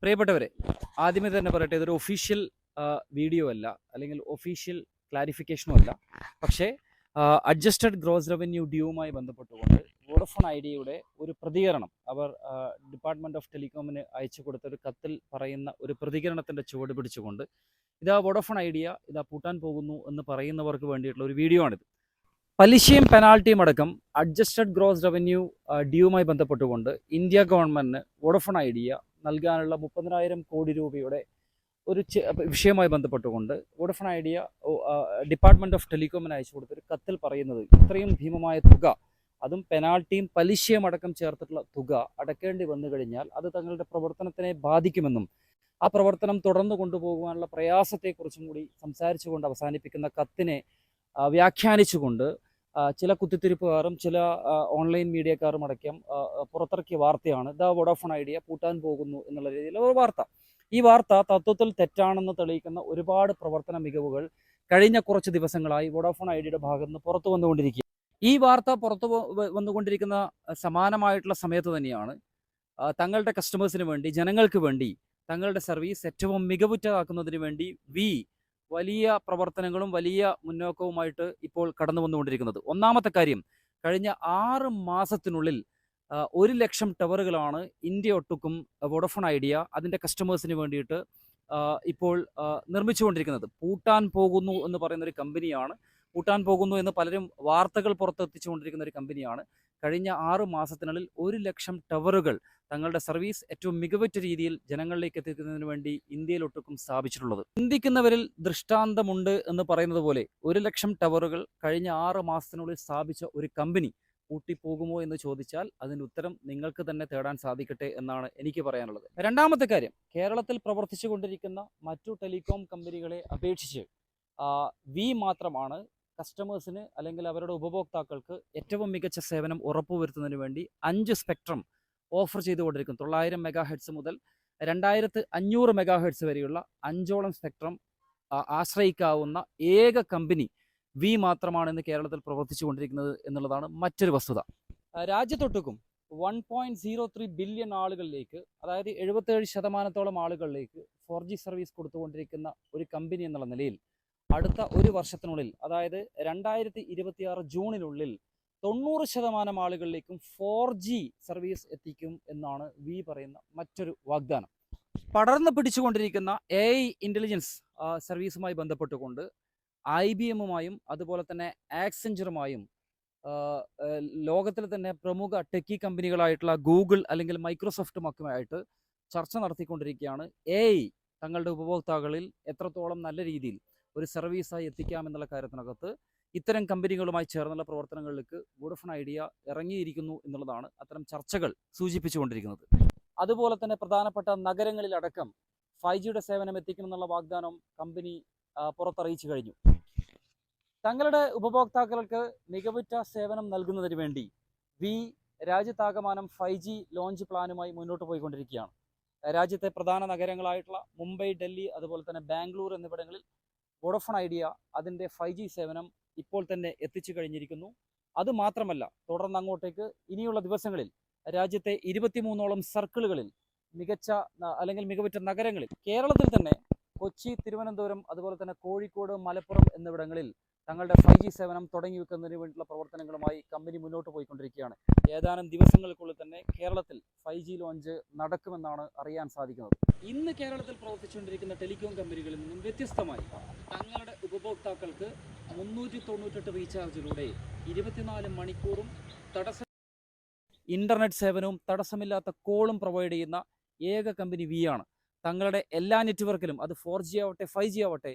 പ്രിയപ്പെട്ടവരെ ആദ്യമേ തന്നെ പറയട്ടെ ഇതൊരു ഒഫീഷ്യൽ വീഡിയോ അല്ല അല്ലെങ്കിൽ ഒഫീഷ്യൽ ക്ലാരിഫിക്കേഷനും അല്ല. പക്ഷേ അഡ്ജസ്റ്റഡ് ഗ്രോസ് റവന്യൂ ഡ്യൂവുമായി ബന്ധപ്പെട്ടുകൊണ്ട് വോഡഫോൺ ഐഡിയയുടെ ഒരു പ്രതികരണം അവർ ഡിപ്പാർട്ട്മെന്റ് ഓഫ് ടെലികോമിന് അയച്ചു കൊടുത്ത ഒരു കത്തിൽ പറയുന്ന ഒരു പ്രതികരണത്തിന്റെ ചുവട് പിടിച്ചുകൊണ്ട് ഇതാ വോഡഫോൺ ഐഡിയ ഇതാ പൂട്ടാൻ പോകുന്നു എന്ന് പറയുന്നവർക്ക് വേണ്ടിയിട്ടുള്ള ഒരു വീഡിയോ ആണിത്. പലിശയും പെനാൾട്ടിയും അടക്കം അഡ്ജസ്റ്റഡ് ഗ്രോസ് റവന്യൂ ഡ്യൂവുമായി ബന്ധപ്പെട്ടുകൊണ്ട് ഇന്ത്യ ഗവൺമെന്റിന് വോഡഫോൺ ഐഡിയ നൽകാനുള്ള മുപ്പതിനായിരം കോടി രൂപയുടെ ഒരു വിഷയവുമായി ബന്ധപ്പെട്ടുകൊണ്ട് വോഡഫോൺ ഐഡിയ ഡിപ്പാർട്ട്മെന്റ് ഓഫ് ടെലികോമിന് അയച്ചു കൊടുത്തൊരു കത്തിൽ പറയുന്നത് ഇത്രയും ഭീമമായ തുക അതും പെനാൾട്ടിയും പലിശയും അടക്കം ചേർത്തിട്ടുള്ള തുക അടക്കേണ്ടി വന്നു കഴിഞ്ഞാൽ അത് തങ്ങളുടെ പ്രവർത്തനത്തിനെ ബാധിക്കുമെന്നും ആ പ്രവർത്തനം തുടർന്നു കൊണ്ടുപോകുവാനുള്ള പ്രയാസത്തെക്കുറിച്ചും കൂടി സംസാരിച്ചുകൊണ്ട് അവസാനിപ്പിക്കുന്ന കത്തിനെ വ്യാഖ്യാനിച്ചുകൊണ്ട് ചില കുത്തിത്തിരിപ്പുകാരും ചില ഓൺലൈൻ മീഡിയക്കാരും അടക്കം പുറത്തിറക്കിയ വാർത്തയാണ് ദ വോഡോഫോൺ ഐഡിയ പൂട്ടാൻ പോകുന്നു എന്നുള്ള രീതിയിലുള്ള ഒരു വാർത്ത. ഈ വാർത്ത തത്വത്തിൽ തെറ്റാണെന്ന് തെളിയിക്കുന്ന ഒരുപാട് പ്രവർത്തന മികവുകൾ കഴിഞ്ഞ കുറച്ച് ദിവസങ്ങളായി വോഡോഫോൺ ഐഡിയയുടെ ഭാഗത്ത് നിന്ന് പുറത്തു വന്നുകൊണ്ടിരിക്കുക ഈ വാർത്ത പുറത്തു വന്നുകൊണ്ടിരിക്കുന്ന സമാനമായിട്ടുള്ള സമയത്ത് തന്നെയാണ് തങ്ങളുടെ കസ്റ്റമേഴ്സിന് വേണ്ടി ജനങ്ങൾക്ക് വേണ്ടി തങ്ങളുടെ സർവീസ് ഏറ്റവും മികവുറ്റതാക്കുന്നതിന് വേണ്ടി വി വലിയ പ്രവർത്തനങ്ങളും വലിയ മുന്നോക്കവുമായിട്ട് ഇപ്പോൾ കടന്നു വന്നുകൊണ്ടിരിക്കുന്നത്. ഒന്നാമത്തെ കാര്യം കഴിഞ്ഞ ആറ് മാസത്തിനുള്ളിൽ ഒരു ലക്ഷം ടവറുകളാണ് ഇന്ത്യ ഒട്ടുക്കും വോഡഫോൺ ഐഡിയ അതിന്റെ കസ്റ്റമേഴ്സിന് വേണ്ടിയിട്ട് ഇപ്പോൾ നിർമ്മിച്ചുകൊണ്ടിരിക്കുന്നത്. പൂട്ടാൻ പോകുന്നു എന്ന് പറയുന്ന ഒരു കമ്പനിയാണ് പൂട്ടാൻ പോകുന്നു എന്ന് പലരും വാർത്തകൾ പുറത്തെത്തിച്ചുകൊണ്ടിരിക്കുന്ന ഒരു കമ്പനിയാണ്. കഴിഞ്ഞ ആറ് മാസത്തിനുള്ളിൽ ഒരു ലക്ഷം ടവറുകൾ തങ്ങളുടെ സർവീസ് ഏറ്റവും മികവറ്റ രീതിയിൽ ജനങ്ങളിലേക്ക് എത്തിക്കുന്നതിന് വേണ്ടി ഇന്ത്യയിലൊട്ടുക്കും സ്ഥാപിച്ചിട്ടുള്ളത്. ചിന്തിക്കുന്നവരിൽ ദൃഷ്ടാന്തമുണ്ട് എന്ന് പറയുന്നത് പോലെ ഒരു ലക്ഷം ടവറുകൾ കഴിഞ്ഞ ആറ് മാസത്തിനുള്ളിൽ സ്ഥാപിച്ച ഒരു കമ്പനി പൂട്ടിപ്പോകുമോ എന്ന് ചോദിച്ചാൽ അതിന്റെ ഉത്തരം നിങ്ങൾക്ക് തന്നെ തേടാൻ സാധിക്കട്ടെ എന്നാണ് എനിക്ക് പറയാനുള്ളത്. രണ്ടാമത്തെ കാര്യം കേരളത്തിൽ പ്രവർത്തിച്ചു കൊണ്ടിരിക്കുന്ന മറ്റു ടെലികോം കമ്പനികളെ അപേക്ഷിച്ച് വി മാത്രമാണ് കസ്റ്റമേഴ്സിന് അല്ലെങ്കിൽ അവരുടെ ഉപഭോക്താക്കൾക്ക് ഏറ്റവും മികച്ച സേവനം ഉറപ്പുവരുത്തുന്നതിന് വേണ്ടി അഞ്ച് സ്പെക്ട്രം ഓഫർ ചെയ്തുകൊണ്ടിരിക്കും തൊള്ളായിരം മെഗാ ഹെഡ്സ് മുതൽ രണ്ടായിരത്തി അഞ്ഞൂറ് മെഗാ ഹെഡ്സ് വരെയുള്ള അഞ്ചോളം സ്പെക്ട്രം ആശ്രയിക്കാവുന്ന ഏക കമ്പനി വി മാത്രമാണ് ഇന്ന് കേരളത്തിൽ പ്രവർത്തിച്ചു കൊണ്ടിരിക്കുന്നത് എന്നുള്ളതാണ് മറ്റൊരു വസ്തുത. രാജ്യത്തൊട്ടുക്കും one point zero three billion ആളുകളിലേക്ക് അതായത് എഴുപത്തേഴ് ശതമാനത്തോളം ആളുകളിലേക്ക് ഫോർ ജി സർവീസ് കൊടുത്തുകൊണ്ടിരിക്കുന്ന ഒരു കമ്പനി എന്നുള്ള നിലയിൽ അടുത്ത ഒരു വർഷത്തിനുള്ളിൽ അതായത് രണ്ടായിരത്തി ഇരുപത്തിയാറ് ജൂണിനുള്ളിൽ തൊണ്ണൂറ് ശതമാനം ആളുകളിലേക്കും ഫോർ ജി സർവീസ് എത്തിക്കും എന്നാണ് വി പറയുന്ന മറ്റൊരു വാഗ്ദാനം. പടർന്നു പിടിച്ചുകൊണ്ടിരിക്കുന്ന എ ഐ ഇന്റലിജൻസ് സർവീസുമായി ബന്ധപ്പെട്ടുകൊണ്ട് ഐ ബി എമ്മുമായും അതുപോലെ തന്നെ ആക്സെഞ്ചറുമായും ലോകത്തിലെ തന്നെ പ്രമുഖ ടെക്കി കമ്പനികളായിട്ടുള്ള ഗൂഗിൾ അല്ലെങ്കിൽ മൈക്രോസോഫ്റ്റും ഒക്കെയായിട്ട് ചർച്ച നടത്തിക്കൊണ്ടിരിക്കുകയാണ്. എ തങ്ങളുടെ ഉപഭോക്താക്കളിൽ എത്രത്തോളം നല്ല രീതിയിൽ ഒരു സർവീസായി എത്തിക്കാമെന്നുള്ള കാര്യത്തിനകത്ത് ഇത്തരം കമ്പനികളുമായി ചേർന്നുള്ള പ്രവർത്തനങ്ങളിലേക്ക് വോഡഫോൺ ഐഡിയ ഇറങ്ങിയിരിക്കുന്നു എന്നുള്ളതാണ് അത്തരം ചർച്ചകൾ സൂചിപ്പിച്ചുകൊണ്ടിരിക്കുന്നത്. അതുപോലെ തന്നെ പ്രധാനപ്പെട്ട നഗരങ്ങളിലടക്കം ഫൈവ് ജിയുടെ സേവനം എത്തിക്കുമെന്നുള്ള വാഗ്ദാനം കമ്പനി പുറത്തറിയിച്ചു കഴിഞ്ഞു. തങ്ങളുടെ ഉപഭോക്താക്കൾക്ക് മികവുറ്റ സേവനം നൽകുന്നതിന് വേണ്ടി വി രാജ്യത്താകമാനം ഫൈവ് ജി ലോഞ്ച് പ്ലാനുമായി മുന്നോട്ട് പോയിക്കൊണ്ടിരിക്കുകയാണ്. രാജ്യത്തെ പ്രധാന നഗരങ്ങളായിട്ടുള്ള മുംബൈ ഡൽഹി അതുപോലെ തന്നെ ബാംഗ്ലൂർ എന്നിവിടങ്ങളിൽ വോഡഫോൺ ഐഡിയ അതിന്റെ ഫൈവ് സേവനം ഇപ്പോൾ തന്നെ എത്തിച്ചു കഴിഞ്ഞിരിക്കുന്നു. അത് മാത്രമല്ല തുടർന്ന് അങ്ങോട്ടേക്ക് ഇനിയുള്ള ദിവസങ്ങളിൽ രാജ്യത്തെ ഇരുപത്തിമൂന്നോളം സർക്കിളുകളിൽ മികച്ച അല്ലെങ്കിൽ മികവുറ്റ നഗരങ്ങളിൽ കേരളത്തിൽ തന്നെ കൊച്ചി തിരുവനന്തപുരം അതുപോലെ തന്നെ കോഴിക്കോട് മലപ്പുറം എന്നിവിടങ്ങളിൽ തങ്ങളുടെ ഫൈവ് ജി സേവനം തുടങ്ങി വെക്കുന്നതിന് വേണ്ടിയുള്ള പ്രവർത്തനങ്ങളുമായി കമ്പനി മുന്നോട്ട് പോയിക്കൊണ്ടിരിക്കുകയാണ്. ഏതാനും ദിവസങ്ങൾക്കുള്ളിൽ തന്നെ കേരളത്തിൽ ഫൈവ് ജി ലോഞ്ച് നടക്കുമെന്നാണ് അറിയാൻ സാധിക്കുന്നത്. ഇന്ന് കേരളത്തിൽ പ്രവർത്തിച്ചുകൊണ്ടിരിക്കുന്ന ടെലികോം കമ്പനികളിൽ നിന്നും വ്യത്യസ്തമായി തങ്ങളുടെ ഉപഭോക്താക്കൾക്ക് മുന്നൂറ്റി തൊണ്ണൂറ്റെട്ട് റീചാർജിലൂടെ ഇരുപത്തിനാല് മണിക്കൂറും തടസ്സം ഇന്റർനെറ്റ് സേവനവും തടസ്സമില്ലാത്ത കോളും പ്രൊവൈഡ് ചെയ്യുന്ന ഏക കമ്പനി വി ആണ്. തങ്ങളുടെ എല്ലാ നെറ്റ്വർക്കിലും അത് ഫോർ ജി ആവട്ടെ ഫൈവ് ജി ആവട്ടെ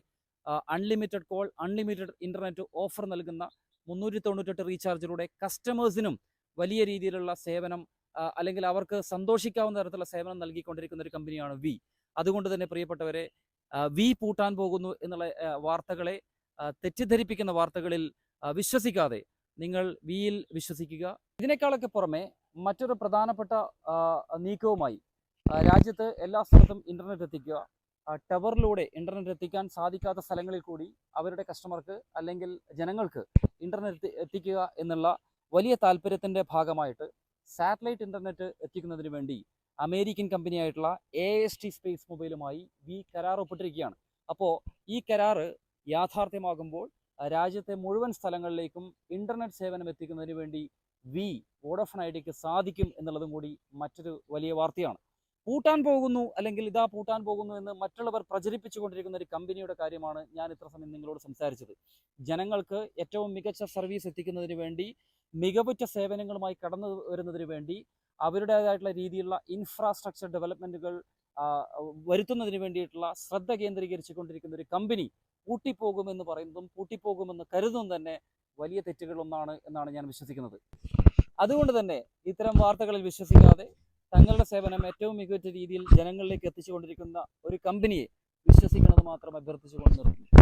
unlimited call unlimited internet offer നൽകുന്ന മുന്നൂറ്റി തൊണ്ണൂറ്റെട്ട് റീചാർജിലൂടെ കസ്റ്റമേഴ്സിനും വലിയ രീതിയിലുള്ള സേവനം അല്ലെങ്കിൽ അവർക്ക് സന്തോഷിക്കാവുന്ന തരത്തിലുള്ള സേവനം നൽകിക്കൊണ്ടിരിക്കുന്ന ഒരു കമ്പനിയാണ് വി അതുകൊണ്ട് തന്നെ പ്രിയപ്പെട്ടവരെ വി പൂട്ടാൻ പോകുന്നു എന്നുള്ള വാർത്തകളെ തെറ്റിദ്ധരിപ്പിക്കുന്ന വാർത്തകളിൽ വിശ്വസിക്കാതെ നിങ്ങൾ വിയിൽ വിശ്വസിക്കുക. ഇതിനേക്കാളൊക്കെ പുറമെ മറ്റൊരു പ്രധാനപ്പെട്ട നീക്കവുമായി രാജ്യത്ത് എല്ലാ സ്ഥലത്തും ഇന്റർനെറ്റ് എത്തിക്കുക. ടവറിലൂടെ ഇന്റർനെറ്റ് എത്തിക്കാൻ സാധിക്കാത്ത സ്ഥലങ്ങളിൽ കൂടി അവരുടെ കസ്റ്റമർക്ക് അല്ലെങ്കിൽ ജനങ്ങൾക്ക് ഇന്റർനെറ്റ് എത്തിക്കുക എന്നുള്ള വലിയ താല്പര്യത്തിന്റെ ഭാഗമായിട്ട് സാറ്റലൈറ്റ് ഇന്റർനെറ്റ് എത്തിക്കുന്നതിന് വേണ്ടി അമേരിക്കൻ കമ്പനിയായിട്ടുള്ള എ എസ് ടി സ്പേസ് മൊബൈലുമായി വി കരാർ ഒപ്പിട്ടിരിക്കുകയാണ്. അപ്പോൾ ഈ കരാറ് യാഥാർത്ഥ്യമാകുമ്പോൾ രാജ്യത്തെ മുഴുവൻ സ്ഥലങ്ങളിലേക്കും ഇന്റർനെറ്റ് സേവനം എത്തിക്കുന്നതിന് വേണ്ടി വി വോഡോഫോൺ ഐഡിയക്ക് സാധിക്കും എന്നുള്ളതും കൂടി മറ്റൊരു വലിയ വാർത്തയാണ്. പൂട്ടാൻ പോകുന്നു അല്ലെങ്കിൽ ഇതാ പൂട്ടാൻ പോകുന്നു എന്ന് മറ്റുള്ളവർ പ്രചരിപ്പിച്ചുകൊണ്ടിരിക്കുന്ന ഒരു കമ്പനിയുടെ കാര്യമാണ് ഞാൻ ഇത്ര സമയം നിങ്ങളോട് സംസാരിച്ചത്. ജനങ്ങൾക്ക് ഏറ്റവും മികച്ച സർവീസ് എത്തിക്കുന്നതിന് വേണ്ടി മികവുറ്റ സേവനങ്ങളുമായി കടന്നു വരുന്നതിന് വേണ്ടി അവരുടേതായിട്ടുള്ള രീതിയിലുള്ള ഇൻഫ്രാസ്ട്രക്ചർ ഡെവലപ്മെന്റുകൾ വരുത്തുന്നതിന് വേണ്ടിയിട്ടുള്ള ശ്രദ്ധ കേന്ദ്രീകരിച്ചുകൊണ്ടിരിക്കുന്ന ഒരു കമ്പനി പൂട്ടിപ്പോകുമെന്ന് പറയുന്നതും പൂട്ടിപ്പോകുമെന്ന് കരുതുന്നതും തന്നെ വലിയ തെറ്റുകളൊന്നാണ് എന്നാണ് ഞാൻ വിശ്വസിക്കുന്നത്. അതുകൊണ്ട് തന്നെ ഇത്തരം വാർത്തകളിൽ വിശ്വസിക്കാതെ തങ്ങളുടെ സേവനം ഏറ്റവും മികച്ച രീതിയിൽ ജനങ്ങളിലേക്ക് എത്തിച്ചുകൊണ്ടിരിക്കുന്ന ഒരു കമ്പനിയെ വിശ്വസിക്കുന്നത് മാത്രം അഭ്യർത്ഥിച്ചുകൊണ്ട് നിർത്തുന്നു.